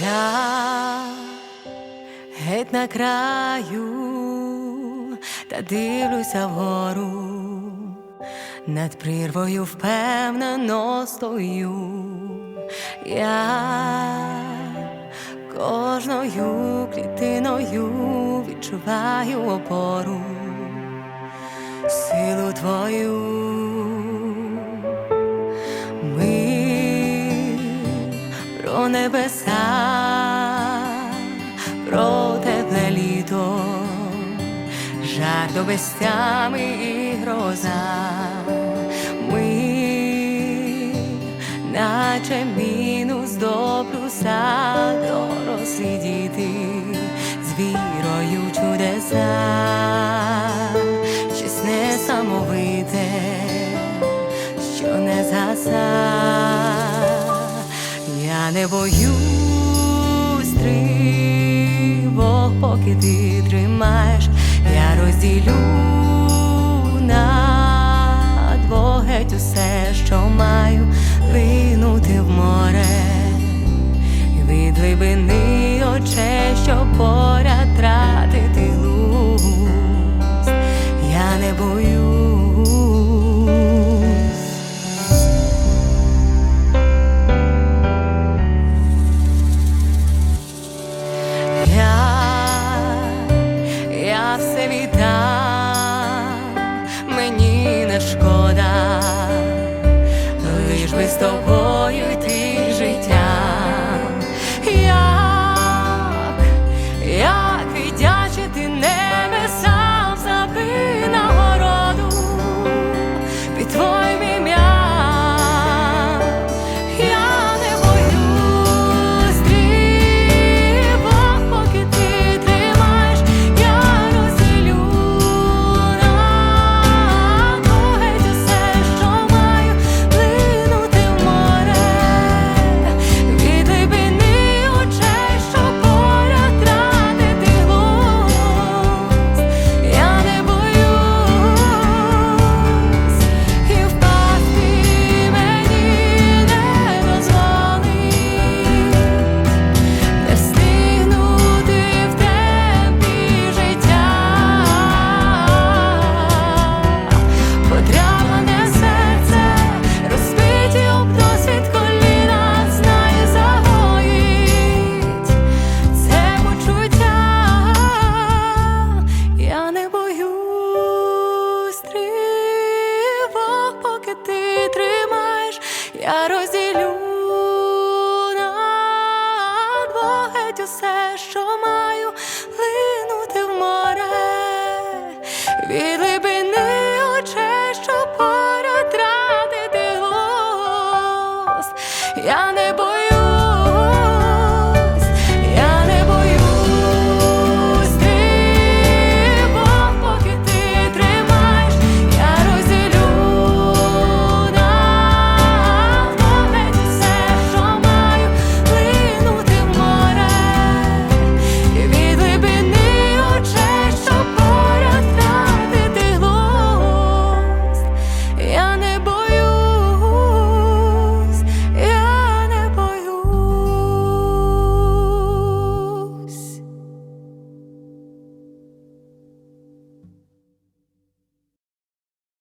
Я геть на краю, та дивлюся вгору, над прірвою впевнено стою. Я кожною клітиною відчуваю опору, силу твою. Ми про небеса, жар до безтями і гроза. Ми, наче мінус до плюса, дорослі діти з вірою чудеса, щось несамовите що не згаса. Я не боюсь тривог, поки ти тримаєш, розділю на двох геть усе, що маю винути в море, від глибини очей, що поряд тратити луз, я не боюсь. Я, я все віддам, the world. Я розділю на двох геть усе, що